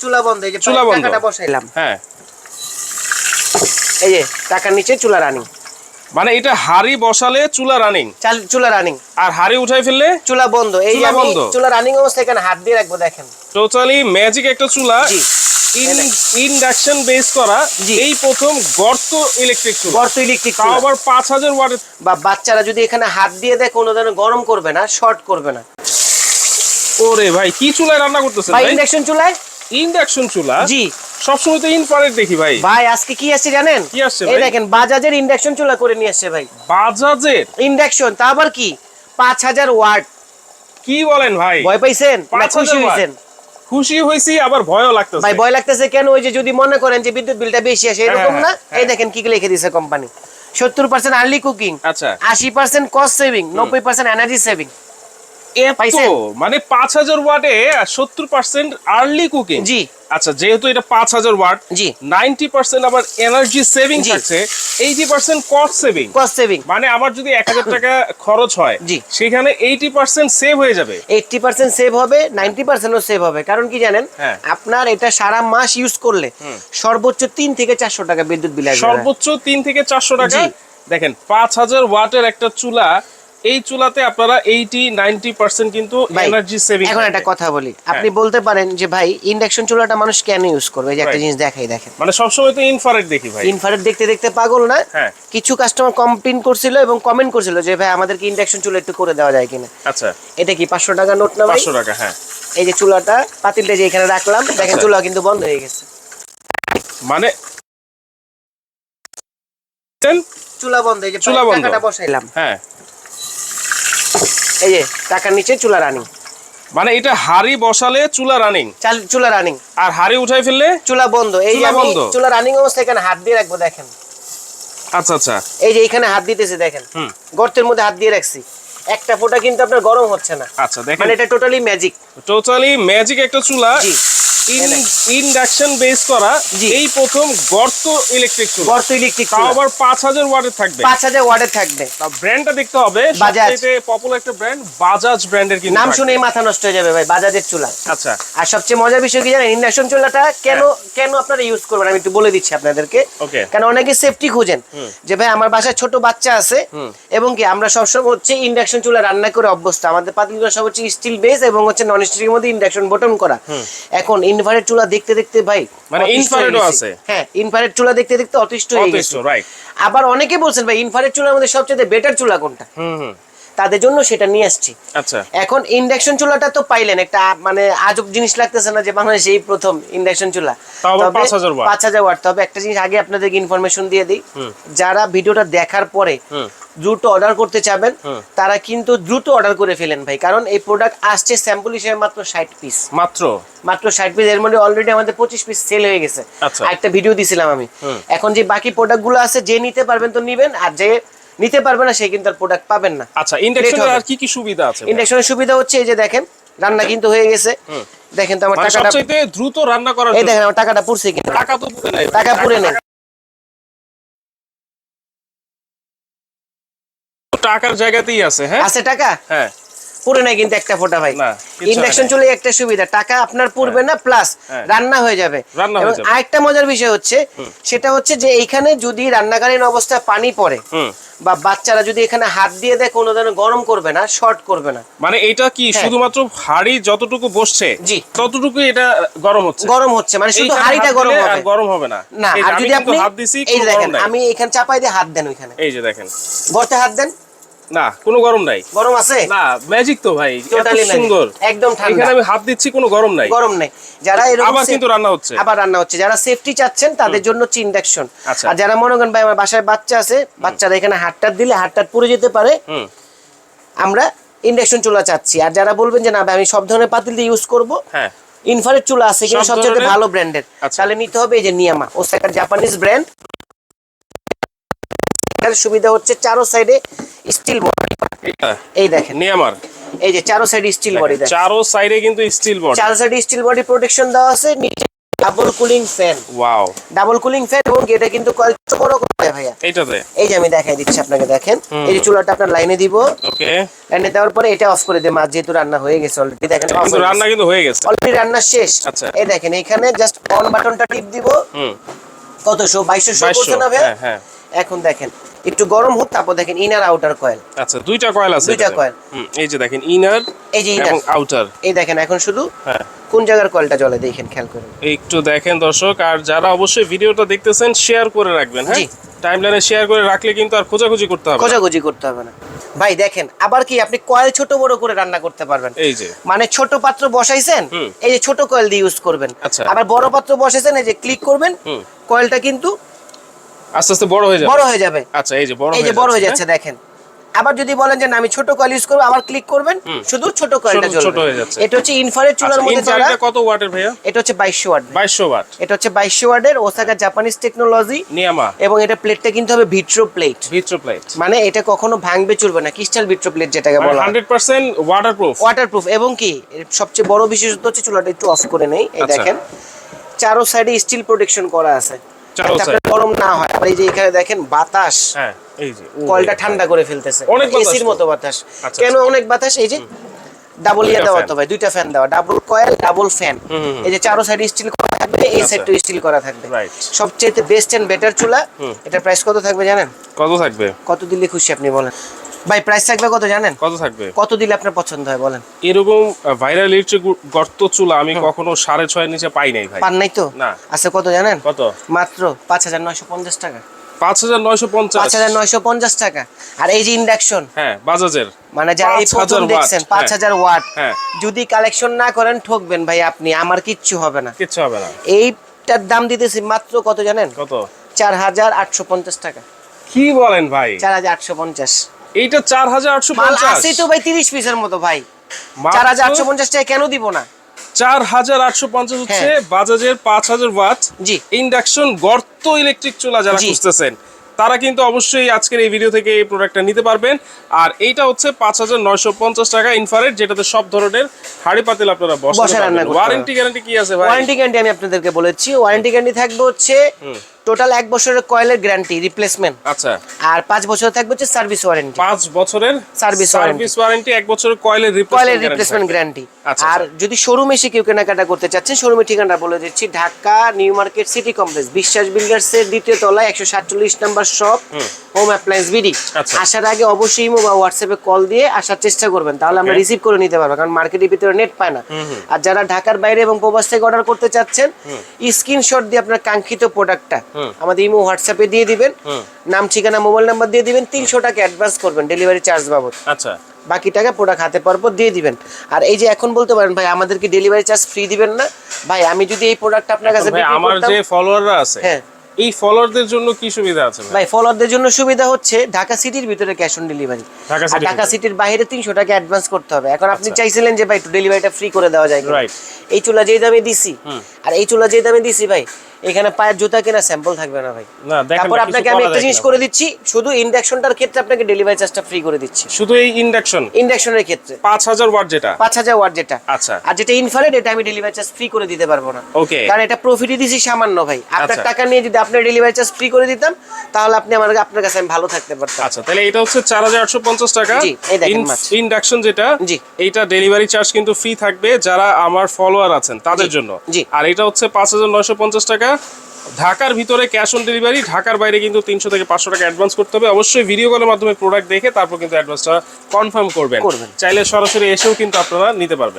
চুলা বন্ধ এই যে চুলা বন্ধ। টাকাটা বসাইলাম। হ্যাঁ। এই যে টাকার নিচে চুলা রানিং মানে এটা হাড়ি বসালে চুলা রানিং চুলা রানিং আর হাড়ি উঠাই ফেললে চুলা বন্ধ। এই চুলা বন্ধ। চুলা রানিং অবস্থায় এখানে হাত দিয়ে রাখব দেখেন। টোটালি ম্যাজিক একটা চুলা। ইন্ডাকশন বেস করা। এই প্রথম গর্ত ইলেকট্রিক চুলা। গর্ত ইলেকট্রিক আবার বা বাচ্চারা যদি এখানে হাত দিয়ে দেয় কোনো ধরনের গরম করবে না শর্ট করবে না। ওরে ভাই কি চুলায় রান্না করতেছেন ভাই ইন্ডাকশন চুলায়? ইন্ডাকশন চুলা? জি। সবসময় তো ইনফ্রারেড দেখি ভাই। ভাই আজকে কি আসছে জানেন? কি আসছে এই দেখেন বাজাজের ইন্ডাকশন চুলা করে নিয়ে আসছে ভাই। বাজাজের? ইন্ডাকশন তা আবার কি? পাঁচ হাজার ওয়াট। কি বলেন ভাই? ভয় পাইছেন? 5000 খুশি? হয়েছেন খুশি হয়েছি আবার ভয়ও লাগতেছে। ভাই ভয় লাগতেছে কেন? ওই যে যদি মনে করেন যে বিদ্যুৎ বিলটা বেশি আসে এরকম হ্যাঁ, না? হ্যাঁ, এই দেখেন কি লিখে দিছে কোম্পানি সত্তর পার্সেন্ট আর্লি কুকিং আচ্ছা। আশি পার্সেন্ট কস্ট সেভিং নব্বই পার্সেন্ট এনার্জি সেভিং? মানে পাঁচ হাজার ওয়াটে সত্তর পার্সেন্ট আর্লি কুকিং জি। আচ্ছা যেহেতু এটা পাঁচ হাজার ওয়াট জি। নাইনটি পার্সেন্ট আবার এনার্জি সেভিং। থাকছে eighty percent cost saving cost saving মানে আমার যদি এক হাজার টাকা খরচ হয় জি। সেখানে এইটি পার্সেন্ট সেভ হয়ে যাবে। এইটটি পার্সেন্ট সেভ হবে নাইনটি পার্সেন্টও সেভ হবে। কারণ কি জানেন? হ্যাঁ। আপনার এটা সারা মাস ইউজ করলে সর্বোচ্চ তিন থেকে চারশো টাকা বিদ্যুৎ বিল সর্বোচ্চ তিন থেকে চারশো টাকা। দেখেন পাঁচ হাজার ওয়াটের একটা চুলা এই চুলাতে আপনারা এইটি নাইনটি পার্সেন্ট কিন্তু এনার্জি সেভিং এখন একটা কথা বলি। আপনি বলতে পারেন যে ভাই ইন্ডাকশন চুলাটা মানুষ কেন ইউজ করবে? এই যে একটা জিনিস দেখাই দেখেন। মানে সবসময় তো ইনফ্রারেড দেখি ভাই। ইনফ্রারেড দেখতে দেখতে পাগল না? হ্যাঁ। কিছু কাস্টমার কমপ্লেন করছিল এবং কমেন্ট করছিল যে ভাই আমাদেরকে ইন্ডাকশন চুলা একটু করে দেওয়া যায় কিনা? আচ্ছা। এটা কি পাঁচশো টাকা নোট না ভাই? পাঁচশো টাকা হ্যাঁ। এই যে চুলাটা পাতিলটা যে এখানে রাখলাম দেখেন আচ্ছা। চুলা কিন্তু বন্ধ হয়ে গেছে। মানে চুলা বন্ধ এই যে চুলা বন্ধ। বসাইলাম। হ্যাঁ। এই যে টাকার নিচে চুলা রানিং মানে এটা হাড়ি বসালে চুলা রানিং চাল চুলা রানিং আর হাড়ি উঠাই ফেললে চুলা বন্ধ। এই বন্ধ। চুলা রানিং অবস্থা এখানে হাত দিয়ে রাখব দেখেন। আচ্ছা আচ্ছা। এই যে এখানে হাত দিতেছে দেখেন। গর্তের মধ্যে হাত দিয়ে রাখছি। একটা ফোঁটা কিন্তু আপনার গরম হচ্ছে না। আচ্ছা দেখেন। মানে এটা টোটালি ম্যাজিক টোটালি ম্যাজিক একটা চুলা। ইন্ডাকশন বেস করা। এই প্রথম গর্ত ইলেকট্রিক চুলা। গর্ত ইলেকট্রিক তাও আবার পাঁচ হাজার ওয়াটের থাকবে। পাঁচ হাজার ওয়ার্ডের থাকবে। ব্র্যান্ডটা দেখতে হবে। বাজাজ। পপুলার একটা ব্র্যান্ড বাজাজ ব্র্যান্ডের কিন্তু নাম শুনেই মাথা নষ্ট হয়ে যাবে ভাই বাজাজের চুলা। আচ্ছা। আর সবচেয়ে মজার বিষয় কি জানেন ইন্ডাকশন চুলাটা কেন কেন আপনারা ইউজ করবেন? আমি একটু বলে দিচ্ছি আপনাদেরকে। কারণ অনেকে সেফটি খুঁজেন। যে ভাই আমার বাসায় ছোট বাচ্চা আছে। এবং কি আমরা সবসময় হচ্ছে ইন্ডাকশন চুলা রান্না করে অভ্যস্ত। আমাদের পাতিলগুলো সব হচ্ছে স্টিল বেস এবং হচ্ছে নন স্টিলের মধ্যে ইন্ডাকশন বটন করা। এখন ইনভার্টার চুলা দেখতে দেখতে ভাই মানে অতিষ্ঠ infrared ও গেছি। আছে? হ্যাঁ ইনভার্টেড চুলা দেখতে দেখতে অতিষ্ঠ হয়ে অতিষ্ঠ, গেছে। আবার অনেকে বলছেন ভাই ইনভার্টেড চুলার মধ্যে সবচেয়ে বেটার চুলা কোনটা? হুম হুম। তাদের জন্য সেটা নিয়ে আসছি। আচ্ছা। এখন ইন্ডাকশন চুলাটা তো পাইলেন একটা মানে আজব জিনিস লাগতেছে না যে বাংলাদেশে এই প্রথম ইন্ডাকশন চুলা। তাও আবার 5000 watt। পাঁচ হাজার ওয়াট। তবে একটা জিনিস আগে আপনাদেরকে ইনফরমেশন দিয়ে দিই। যারা ভিডিওটা দেখার পরে দ্রুত অর্ডার করতে চাবেন তারা কিন্তু দ্রুত অর্ডার করে ফেলেন ভাই। কারণ এই প্রোডাক্ট আসছে স্যাম্পল হিসেবে মাত্র ষাট পিস মাত্র? মাত্র ষাট পিস এর মধ্যে অলরেডি আমাদের পঁচিশ পিস সেল হয়ে গেছে। আচ্ছা। একটা ভিডিও দিছিলাম আমি। এখন যে বাকি প্রোডাক্টগুলো আছে যে নিতে পারবেন তো নিবেন। আর যে নিতে পারবে না সে কিন্তু আর প্রোডাক্ট পাবেন না। আচ্ছা ইন্ডাকশনের আর কি কি সুবিধা আছে ইন্ডাকশনের সুবিধা হচ্ছে এই যে দেখেন রান্না কিন্তু হয়ে গেছে। দেখেন তো আমার মানে টাকাটা সবচেয়ে দ্রুত রান্না করার এই দেখেন আমার টাকাটা পুড়ছে কিনা। টাকা তো পুড়ে নাই টাকা পুড়ে নেই। টাকার জায়গাতেই আছে হ্যাঁ? আছে টাকা? হ্যাঁ। পুড়ে নাই কিন্তু একটা ফোঁটা ভাই। ইন্ডাকশন চলে একটা সুবিধা। টাকা আপনার পুড়বে না প্লাস হ্যাঁ। রান্না হয়ে যাবে। রান্না হয়ে এবং আরেকটা মজার বিষয় হচ্ছে সেটা হচ্ছে যে এইখানে যদি রান্নাকালীন অবস্থায় পানি পড়ে বা বাচ্চারা যদি এখানে হাত দিয়ে দেয় কোনো ধরনের গরম করবে না শর্ট করবে না। মানে এটা কি হ্যাঁ। শুধুমাত্র হাড়ি যতটুকু বসছে জি। ততটুকু এটা গরম হচ্ছে? গরম হচ্ছে মানে শুধু হাড়িটা গরম হবে। গরম হবে না। না আর যদি আপনি হাত দিছি এই দেখেন আমি এখানে চাপাই দিয়ে হাত দেন ওইখানে। এই যে দেখেন। গর্তে হাত দেন। না কোনো গরম নাই। গরম আছে? না ম্যাজিক তো ভাই magic। সুন্দর। একদম ঠান্ডা। এখানে আমি হাত দিচ্ছি কোনো গরম নাই। গরম নেই। যারা এরকম আবার কিন্তু রান্না হচ্ছে। আবার রান্না হচ্ছে। যারা সেফটি চাচ্ছেন তাদের জন্য হচ্ছে ইন্ডাকশন আচ্ছা। আর যারা মনে করেন ভাই আমার বাসায় বাচ্চা আছে বাচ্চারা এখানে হাতটা দিলে হাতটা পুড়ে যেতে পারে আমরা ইন্ডাকশন চুলা চাচ্ছি। আর যারা বলবেন যে না ভাই আমি সব ধরনের পাতিল দিয়ে ইউজ করব হ্যাঁ। ইনফারেট চুলা আছে কিন্তু সব সবচেয়ে ভালো ব্র্যান্ডের আচ্ছা। তাহলে নিতে হবে এই যে নিয়ামা ও একটা জাপানিজ ব্র্যান্ড এটার সুবিধা হচ্ছে চারো সাইডে স্টিল বডি এই দেখেন। নিয়ামার। এই যে চারো সাইডে স্টিল বডি চারো সাইডে কিন্তু স্টিল বডি চারো সাইডে স্টিল বডি প্রোটেকশন দেওয়া আছে নিচে double cooling fan wow double cooling fan এবং এটা কিন্তু বড় করে ভাইয়া। এইটাতে? এই যে আমি দেখাই দিচ্ছি আপনাকে দেখেন। এই যে চুলাটা আপনার লাইনে দিব। ওকে লাইনে দেওয়ার পরে এটা অফ করে দিয়ে মাছ যেহেতু রান্না হয়ে গেছে অলরেডি দেখেন রান্না কিন্তু হয়ে গেছে। অলরেডি রান্না শেষ। আচ্ছা। এই দেখেন এখানে জাস্ট অন বাটনটা টিপ দিব। হুম। কত শো? বাইশশো শো বাইশশো না ভাইয়া? হ্যাঁ হ্যাঁ। এখন দেখেন একটু গরম হোক তারপর দেখেন ইনার আউটার কয়েল আচ্ছা দুইটা কয়েল আছে দুইটা। হুম, এই যে দেখেন ইনার এই যে এবং আউটার এই দেখেন এখন শুধু হ্যাঁ। কোন জায়গার কয়েলটা জ্বলে দেখেন খেয়াল করুন। একটু দেখেন দর্শক আর যারা অবশ্যই ভিডিওটা দেখতেছেন শেয়ার করে রাখবেন হ্যাঁ? টাইমলাইনে শেয়ার করে রাখলে কিন্তু আর খোঁজাখুঁজি করতে হবে। খোঁজাখুঁজি করতে হবে না। ভাই দেখেন আবার কি আপনি কয়েল ছোট বড় করে রান্না করতে পারবেন? এই যে। মানে ছোট পাত্র বসাইছেন। এই যে ছোট কয়েল দিয়ে ইউজ করবেন। আচ্ছা। আবার বড় পাত্র বসাইছেন এই যে ক্লিক করবেন কয়েলটা কিন্তু আস্তে আস্তে বড় হয়ে যাবে? বড় হয়ে যাবে। আচ্ছা এই যে বড় এই যে বড় হয়ে যাচ্ছে হ্যাঁ? দেখেন। আবার যদি বলেন যে না আমি ছোট কয়েল ইউজ করব আবার ক্লিক করবেন শুধু ছোট কয়েলটা ছোট- ছোট হয়ে যাচ্ছে। এটা হচ্ছে ইনফ্রারেড চুলার মধ্যে যারা ইনফ্রারেডটা কত ওয়াটের ভাইয়া? এটা হচ্ছে বাইশশো ওয়াট 2200 ওয়াট। এটা হচ্ছে বাইশশো ওয়াটের ওসাকা জাপানিজ টেকনোলজি নিয়ামা। এবং এটা প্লেটটা কিন্তু হবে ভিট্রো প্লেট ভিট্রো প্লেট মানে এটা কখনো ভাঙবে চলবে না ক্রিস্টাল ভিট্রো প্লেট যেটাকে বলা হয়। 100% ওয়াটারপ্রুফ ওয়াটারপ্রুফ এবং কি সবচেয়ে বড় বিশেষত্ব হচ্ছে চুলাটা একটু অফ করে নেই এই আচ্ছা। দেখেন। চারো সাইডে স্টিল প্রোটেকশন করা আছে। গরম না হয়। আর এই যে এখানে দেখেন বাতাস। হ্যাঁ এই যে কলটা ঠান্ডা করে ফেলতেছে। অনেক বাতাস এসির মতো বাতাস। আচ্ছা, কেন অনেক বাতাস? এই যে ডাবল ইয়ে দেওয়া। তো ভাই দুইটা ফ্যান দেওয়া। Double coil double fan. এই যে চারো সাইডে স্টিল করা থাকবে এই সাইড সাইডটা স্টিল করা থাকবে. সবচেয়ে বেস্ট এন্ড বেটার চুলা এটা প্রাইস কত থাকবে জানেন? কত থাকবে? কত দিলে খুশি আপনি বলেন? ভাই প্রাইস থাকবে কত জানেন? কত থাকবে? কত দিলে আপনার পছন্দ হয় বলেন? এরকম ভাইরাল ইলেকট্রিক গর্ত চুলা আমি কখনো সাড়ে ছয়ের নিচে পাই নাই ভাই। পান নাই তো? না। আচ্ছা কত জানেন? কত? মাত্র পাঁচ হাজার নয়শো পঞ্চাশ টাকা। পাঁচ হাজার নয়শো পঞ্চাশ। পাঁচ হাজার নয়শো পঞ্চাশ টাকা। আর এই যে ইন্ডাকশন হ্যাঁ বাজাজের। মানে যারা এই 5,000 প্রথম দেখছেন পাঁচ হ্যাঁ। হাজার ওয়াট হ্যাঁ। যদি কালেকশন না করেন ঠকবেন ভাই আপনি আমার কিচ্ছু হবে না। কিচ্ছু হবে না। এইটার দাম দিতেছি মাত্র কত জানেন? কত? চার হাজার আটশো পঞ্চাশ টাকা। কি বলেন ভাই? চার হাজার আটশো পঞ্চাশ। এইটা চার হাজার আটশো পঞ্চাশ। তো ভাই তিরিশ পিসের মতো ভাই। চার হাজার আটশো পঞ্চাশ টাকা কেন দিব না? চার হাজার আটশো পঞ্চাশ হচ্ছে হ্যাঁ। বাজাজের পাঁচ হাজার ওয়াট। জি। ইন্ডাকশন গর্ত ইলেকট্রিক চুলা যারা। খুঁজতেছেন তারা কিন্তু অবশ্যই আজকের এই ভিডিও থেকে এই প্রোডাক্টটা নিতে পারবেন। আর এইটা হচ্ছে পাঁচ হাজার নয়শো পঞ্চাশ টাকা ইনফারেট যেটাতে সব ধরনের হাড়ি পাতিল আপনারা বসে ওয়ারেন্টি গ্যারান্টি কি আছে ওয়ারেন্টি গ্যারান্টি আমি আপনাদেরকে বলেছি। ওয়ারেন্টি গ্যারান্টি থাকবে হচ্ছে টোটাল এক বছরের কয়েলের গ্যারান্টি রিপ্লেসমেন্ট আচ্ছা। আর পাঁচ বছর থাকবে হচ্ছে সার্ভিস ওয়ারেন্টি পাঁচ বছরের সার্ভিস। সার্ভিস ওয়ারেন্টি এক বছরের কয়েলের কয়েলের রিপ্লেসমেন্ট গ্যারান্টি আচ্ছা, আর আচ্ছা। যদি শোরুমে এসে কেউ কেনাকাটা করতে চাচ্ছেন শোরুমের ঠিকানা বলে দিচ্ছি Dhaka new market city complex Biswas builders এর দ্বিতীয় তলায় একশো সাতচল্লিশ number shop home. Appliance BD আচ্ছা। আসার আগে অবশ্যই ইমো বা হোয়াটসঅ্যাপে কল দিয়ে আসার চেষ্টা করবেন তাহলে আমরা রিসিভ করে নিতে পারব কারণ মার্কেটের ভিতরে নেট পায় না। আর যারা ঢাকার বাইরে এবং প্রবাস থেকে অর্ডার করতে চাচ্ছেন স্ক্রিনশট দিয়ে আপনার কাঙ্ক্ষিত প্রোডাক্টটা আমাদের ইমো হোয়াটসঅ্যাপে দিয়ে দিবেন নাম ঠিকানা মোবাইল নাম্বার দিয়ে দিবেন তিনশো টাকা অ্যাডভান্স করবেন ডেলিভারি চার্জ বাবদ। আচ্ছা। বাকি টাকা প্রোডাক্ট হাতে পাওয়ার পর দিয়ে দিবেন। আর এই যে এখন বলতে পারেন ভাই আমাদের কি ডেলিভারি চার্জ ফ্রি দিবেন না? ভাই আমি যদি এই প্রোডাক্ট আপনার কাছে ভাই বিক্রি আমার যে ফলোয়াররা আছে হ্যাঁ। এই ফলোয়ারদের জন্য কি সুবিধা আছে ভাই? ফলোয়ারদের জন্য সুবিধা হচ্ছে ঢাকা সিটির ভিতরে ক্যাশ অন ডেলিভারি ঢাকা আর সিটির ঢাকা সিটির বাইরে তিনশো টাকা অ্যাডভান্স করতে হবে। এখন আপনি চাইছিলেন যে ভাই একটু ডেলিভারিটা ফ্রি করে দেওয়া যায়. এই চুলা যেই দামে দিছি আর এই চুলা যেই দামে দিছি ভাই এখানে পায়ের জুতা কেনা স্যাম্পল থাকবে না ভাই। না দেখেন তারপর আপনাকে আমি একটা জিনিস করে দিচ্ছি শুধু ইন্ডাকশনটার ক্ষেত্রে আপনাকে ডেলিভারি চার্জটা ফ্রি করে দিচ্ছি। শুধু এই ইন্ডাকশন ইন্ডাকশনের ক্ষেত্রে। পাঁচ হাজার ওয়াট যেটা? পাঁচ হাজার ওয়াট যেটা। আচ্ছা। আর যেটা ইনফ্রারেড এটা আমি ডেলিভারি চার্জ ফ্রি করে দিতে পারব না। Okay. কারণ এটা প্রফিটই দিছি সামান্য ভাই। আপনার আচ্ছা। টাকা নিয়ে যদি আপনার ডেলিভারি চার্জ ফ্রি করে দিতাম তাহলে আপনি আমার আপনার কাছে আমি ভালো থাকতে পারতাম। আচ্ছা তাহলে এটা হচ্ছে চার হাজার আটশো পঞ্চাশ টাকা। জি, এই দেখেন। ইন্ডাকশন যেটা জি। এইটা ডেলিভারি চার্জ কিন্তু ফ্রি থাকবে যারা আমার ফলোয়ার আছেন তাদের জন্য। জি। আর এটা হচ্ছে পাঁচ হাজার নয়শো পঞ্চাশ টাকা। ঢাকার ভিতরে ক্যাশ অন ডেলিভারি ঢাকার বাইরে কিন্তু তিনশো থেকে পাঁচশো টাকা অ্যাডভান্স করতে হবে। অবশ্যই ভিডিও কলের মাধ্যমে প্রোডাক্ট দেখে তারপর কিন্তু অ্যাডভান্সটা কনফার্ম করবেন। করবেন। চাইলে সরাসরি এসেও কিন্তু আপনারা নিতে পারবেন।